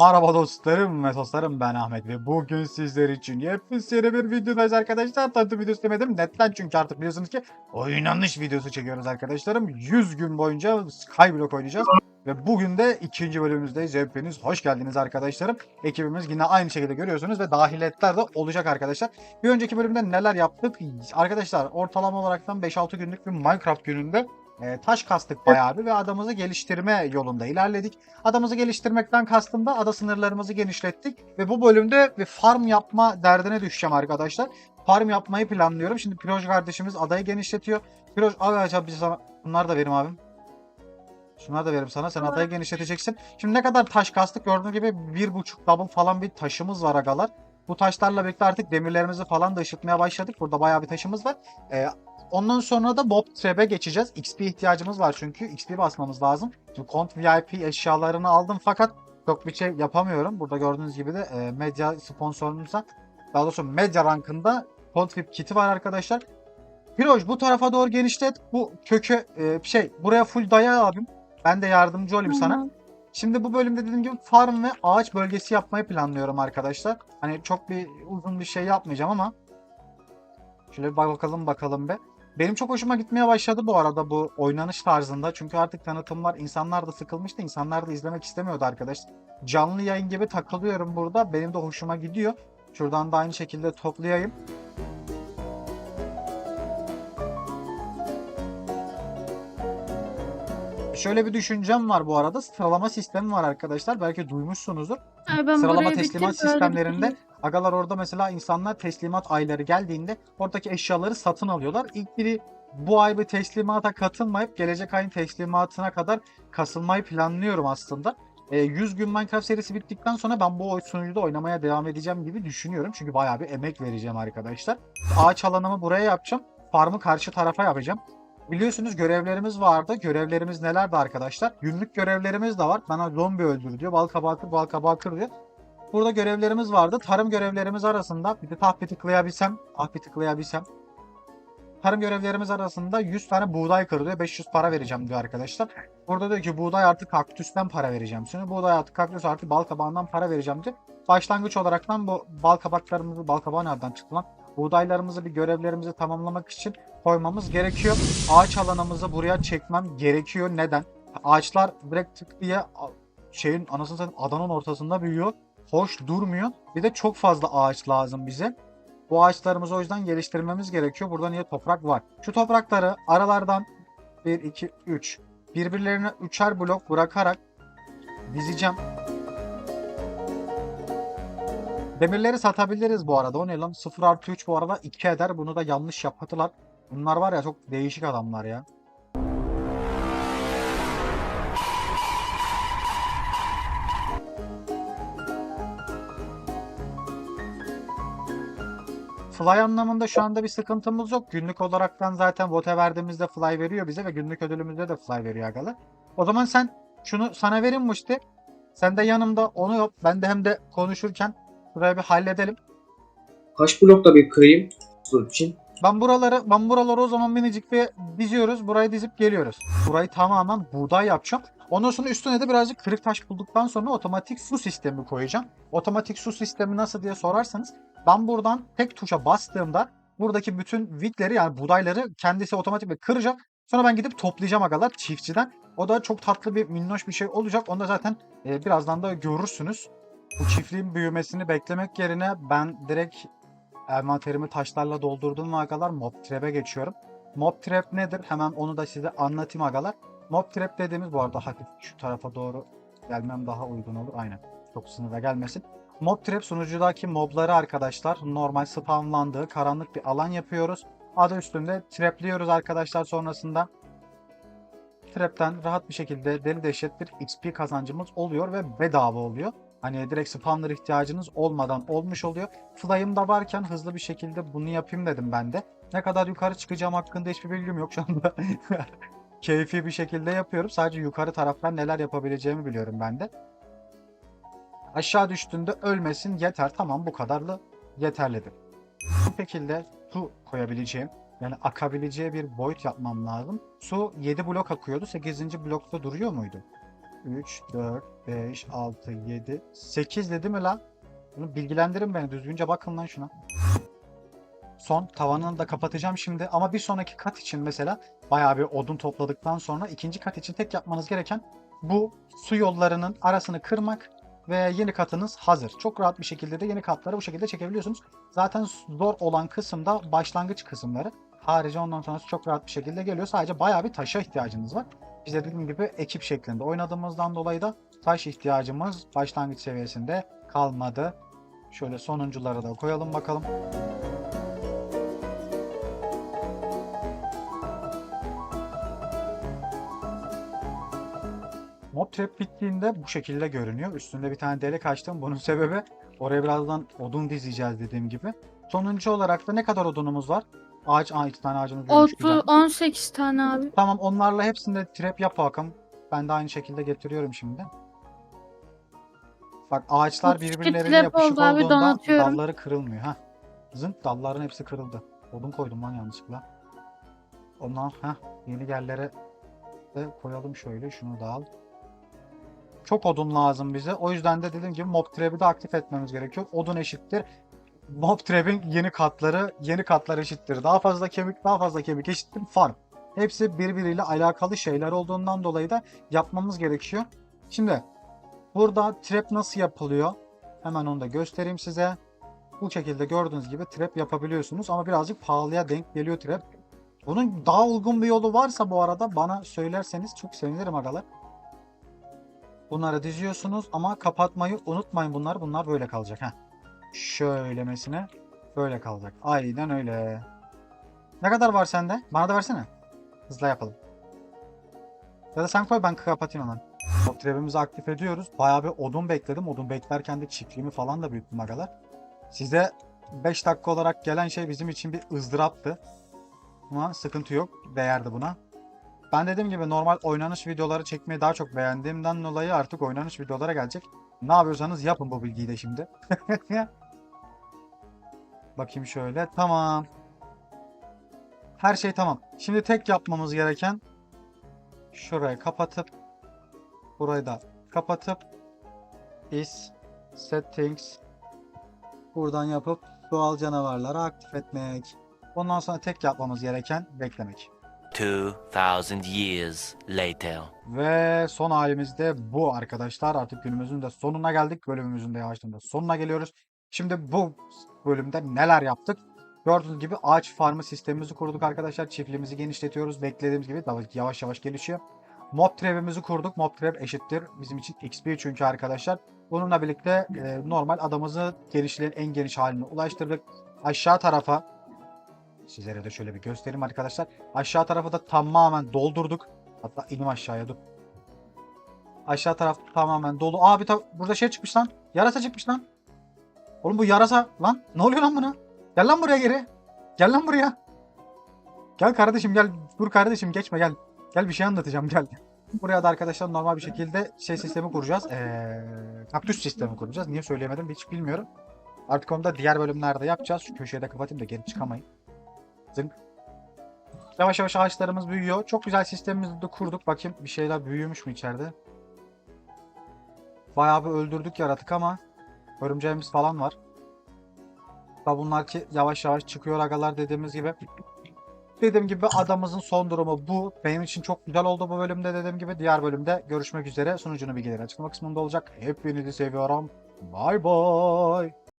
Merhaba dostlarım ve dostlarım ben Ahmet ve bugün sizler için yepyeni bir videodayız arkadaşlar. Tanıtım videosu demedim. Neden? Çünkü artık biliyorsunuz ki oynanış videosu çekiyoruz arkadaşlarım. 100 gün boyunca Skyblock oynayacağız. Ve bugün de ikinci bölümümüzdeyiz. Hepiniz hoş geldiniz arkadaşlarım. Ekibimiz yine aynı şekilde görüyorsunuz ve dahiletler de olacak arkadaşlar. Bir önceki bölümde neler yaptık? Arkadaşlar ortalama olaraktan 5-6 günlük bir Minecraft gününde e, taş kastık bayağı bir ve adamızı geliştirme yolunda ilerledik. Adamızı geliştirmekten kastım da ada sınırlarımızı genişlettik ve bu bölümde bir farm yapma derdine düşeceğim arkadaşlar. Farm yapmayı planlıyorum. Şimdi Piroj kardeşimiz adayı genişletiyor. Piroj abi acaba biz sana bunları da verim abim. Şunları da veririm sana. Sen adayı genişleteceksin. Şimdi ne kadar taş kastık gördüğünüz gibi bir buçuk double falan bir taşımız var agalar. Bu taşlarla birlikte artık demirlerimizi falan da ışıtmaya başladık. Burada bayağı bir taşımız var. Ee, Ondan sonra da Bob Trap'e geçeceğiz. XP ihtiyacımız var çünkü XP basmamız lazım. Şimdi Kont VIP eşyalarını aldım fakat çok bir şey yapamıyorum. Burada gördüğünüz gibi de e, medya sponsorumuzdan daha doğrusu medya rankında Kont VIP kiti var arkadaşlar. Piroj bu tarafa doğru genişlet. Bu kökü e, şey buraya full daya abim. Ben de yardımcı olayım sana. Şimdi bu bölümde dediğim gibi farm ve ağaç bölgesi yapmayı planlıyorum arkadaşlar. Hani çok bir uzun bir şey yapmayacağım ama şöyle bir bakalım bakalım be. Benim çok hoşuma gitmeye başladı bu arada bu oynanış tarzında. Çünkü artık tanıtımlar insanlar da sıkılmıştı. insanlar da izlemek istemiyordu arkadaşlar. Canlı yayın gibi takılıyorum burada. Benim de hoşuma gidiyor. Şuradan da aynı şekilde toplayayım. Şöyle bir düşüncem var bu arada. Sıralama sistemi var arkadaşlar. Belki duymuşsunuzdur. Ay ben Sıralama teslimat bitirip öyle sistemlerinde bitireyim. agalar orada mesela insanlar teslimat ayları geldiğinde oradaki eşyaları satın alıyorlar. İlk biri bu ay bir teslimata katılmayıp gelecek ayın teslimatına kadar kasılmayı planlıyorum aslında. E, 100 gün Minecraft serisi bittikten sonra ben bu sunucuda oynamaya devam edeceğim gibi düşünüyorum. Çünkü bayağı bir emek vereceğim arkadaşlar. Ağaç alanımı buraya yapacağım. Farmı karşı tarafa yapacağım. Biliyorsunuz görevlerimiz vardı. Görevlerimiz nelerdi arkadaşlar? Günlük görevlerimiz de var. Bana zombi öldür diyor. Bal kabağı kır, bal kabağı kır diyor. Burada görevlerimiz vardı. Tarım görevlerimiz arasında bir de tahpi tıklayabilsem, tahpi tıklayabilsem. Tarım görevlerimiz arasında 100 tane buğday kır diyor. 500 para vereceğim diyor arkadaşlar. Burada diyor ki buğday artı kaktüsten para vereceğim. Şimdi buğday artı kaktüs artı bal kabağından para vereceğim diyor. Başlangıç olaraktan bu bal kabaklarımızı, bal kabağı nereden çıktı lan? Buğdaylarımızı bir görevlerimizi tamamlamak için koymamız gerekiyor. Ağaç alanımızı buraya çekmem gerekiyor. Neden? Ağaçlar direkt tık diye şeyin anasını satayım adanın ortasında büyüyor. Hoş durmuyor. Bir de çok fazla ağaç lazım bize. Bu ağaçlarımızı o yüzden geliştirmemiz gerekiyor. Burada niye toprak var? Şu toprakları aralardan 1, 2, 3 birbirlerine üçer blok bırakarak dizeceğim. Demirleri satabiliriz bu arada. O ne lan? 0 artı 3 bu arada 2 eder. Bunu da yanlış yaptılar. Bunlar var ya çok değişik adamlar ya. Fly anlamında şu anda bir sıkıntımız yok. Günlük olaraktan zaten vote verdiğimizde fly veriyor bize ve günlük ödülümüzde de fly veriyor agalar. O zaman sen şunu sana verin Muşti. Sen de yanımda onu yap. Ben de hem de konuşurken burayı bir halledelim. Kaç blok da bir kırayım bunun için. Ben buraları ben buraları o zaman minicik bir diziyoruz. Burayı dizip geliyoruz. Burayı tamamen buğday yapacağım. Ondan sonra üstüne de birazcık kırık taş bulduktan sonra otomatik su sistemi koyacağım. Otomatik su sistemi nasıl diye sorarsanız ben buradan tek tuşa bastığımda buradaki bütün vitleri yani buğdayları kendisi otomatik bir kıracak. Sonra ben gidip toplayacağım agalar çiftçiden. O da çok tatlı bir minnoş bir şey olacak. Onu da zaten e, birazdan da görürsünüz. Bu çiftliğin büyümesini beklemek yerine ben direkt envanterimi taşlarla doldurdum agalar mob trap'e geçiyorum. Mob trap nedir? Hemen onu da size anlatayım agalar. Mob trap dediğimiz bu arada hafif şu tarafa doğru gelmem daha uygun olur. Aynen. Çok sınıra gelmesin. Mob trap sunucudaki mobları arkadaşlar normal spawnlandığı karanlık bir alan yapıyoruz. Adı üstünde trapliyoruz arkadaşlar sonrasında. Trap'ten rahat bir şekilde deli dehşet bir XP kazancımız oluyor ve bedava oluyor. Hani direkt spawner ihtiyacınız olmadan olmuş oluyor. Fly'ım da varken hızlı bir şekilde bunu yapayım dedim ben de. Ne kadar yukarı çıkacağım hakkında hiçbir bilgim yok şu anda. Keyfi bir şekilde yapıyorum. Sadece yukarı taraftan neler yapabileceğimi biliyorum ben de. Aşağı düştüğünde ölmesin yeter. Tamam bu kadarlı yeterlidir. Bu şekilde su koyabileceğim yani akabileceği bir boyut yapmam lazım. Su 7 blok akıyordu. 8. blokta duruyor muydu? 3, 4, 5, 6, 7, 8 dedi mi lan? Bunu bilgilendirin beni. Düzgünce bakın lan şuna. Son tavanını da kapatacağım şimdi. Ama bir sonraki kat için mesela bayağı bir odun topladıktan sonra ikinci kat için tek yapmanız gereken bu su yollarının arasını kırmak ve yeni katınız hazır. Çok rahat bir şekilde de yeni katları bu şekilde çekebiliyorsunuz. Zaten zor olan kısım da başlangıç kısımları. Harici ondan sonrası çok rahat bir şekilde geliyor. Sadece bayağı bir taşa ihtiyacınız var. Biz de dediğim gibi ekip şeklinde oynadığımızdan dolayı da taş ihtiyacımız başlangıç seviyesinde kalmadı. Şöyle sonuncuları da koyalım bakalım. Mob trap bittiğinde bu şekilde görünüyor. Üstünde bir tane delik açtım. Bunun sebebi oraya birazdan odun dizeceğiz dediğim gibi. Sonuncu olarak da ne kadar odunumuz var? Ağaç, aa iki tane ağacımız görmüş. Güzel. Otu 18 tane abi. Tamam onlarla hepsinde trap yap bakalım. Ben de aynı şekilde getiriyorum şimdi. Bak ağaçlar 32 birbirlerine trap yapışık oldu abi, olduğunda donatıyorum. dalları kırılmıyor. ha. Zınt dalların hepsi kırıldı. Odun koydum lan yanlışlıkla. Ondan ha yeni yerlere de koyalım şöyle. Şunu da al. Çok odun lazım bize. O yüzden de dediğim gibi mob trap'i de aktif etmemiz gerekiyor. Odun eşittir. Mob trap'in yeni katları, yeni katlar eşittir. Daha fazla kemik, daha fazla kemik eşittir farm. Hepsi birbiriyle alakalı şeyler olduğundan dolayı da yapmamız gerekiyor. Şimdi burada trap nasıl yapılıyor? Hemen onu da göstereyim size. Bu şekilde gördüğünüz gibi trap yapabiliyorsunuz ama birazcık pahalıya denk geliyor trap. Bunun daha uygun bir yolu varsa bu arada bana söylerseniz çok sevinirim agalar. Bunları diziyorsunuz ama kapatmayı unutmayın bunlar. Bunlar böyle kalacak. Heh. Şöylemesine böyle kalacak. Aynen öyle. Ne kadar var sende? Bana da versene. Hızla yapalım. Ya da sen koy ben kapatayım hemen. Trap'imizi aktif ediyoruz. Bayağı bir odun bekledim. Odun beklerken de çiftliğimi falan da büyüttüm agalar. Size 5 dakika olarak gelen şey bizim için bir ızdıraptı. Ama sıkıntı yok. Değerdi buna. Ben dediğim gibi normal oynanış videoları çekmeyi daha çok beğendiğimden dolayı artık oynanış videolara gelecek. Ne yapıyorsanız yapın bu bilgiyi de şimdi. Bakayım şöyle. Tamam. Her şey tamam. Şimdi tek yapmamız gereken şurayı kapatıp burayı da kapatıp is settings buradan yapıp doğal canavarları aktif etmek. Ondan sonra tek yapmamız gereken beklemek. 2,000 years later. Ve son halimiz de bu arkadaşlar. Artık günümüzün de sonuna geldik. Bölümümüzün de yavaştan da sonuna geliyoruz. Şimdi bu bölümde neler yaptık? Gördüğünüz gibi ağaç farmı sistemimizi kurduk arkadaşlar. Çiftliğimizi genişletiyoruz. Beklediğimiz gibi yavaş yavaş gelişiyor. Mob trap'imizi kurduk. Mob trap eşittir. Bizim için XP çünkü arkadaşlar. Bununla birlikte e, normal adamızı genişleyen en geniş haline ulaştırdık. Aşağı tarafa sizlere de şöyle bir göstereyim arkadaşlar. Aşağı tarafı da tamamen doldurduk. Hatta inim aşağıya dur. Aşağı taraf tamamen dolu. Abi burada şey çıkmış lan. Yarasa çıkmış lan. Oğlum bu yarasa lan. Ne oluyor lan buna? Gel lan buraya geri. Gel lan buraya. Gel kardeşim gel. Dur kardeşim geçme gel. Gel bir şey anlatacağım gel. Buraya da arkadaşlar normal bir şekilde şey sistemi kuracağız. Ee, kaktüs sistemi kuracağız. Niye söyleyemedim hiç bilmiyorum. Artık onu da diğer bölümlerde yapacağız. Şu köşeye de kapatayım da geri çıkamayın. Zınk. Yavaş yavaş ağaçlarımız büyüyor. Çok güzel sistemimizi de kurduk. Bakayım bir şeyler büyümüş mü içeride? Bayağı bir öldürdük yaratık ama örümceğimiz falan var. Da bunlar ki yavaş yavaş çıkıyor agalar dediğimiz gibi. Dediğim gibi adamımızın son durumu bu. Benim için çok güzel oldu bu bölümde dediğim gibi. Diğer bölümde görüşmek üzere. Sunucunun bilgileri açıklama kısmında olacak. Hepinizi seviyorum. Bye bye.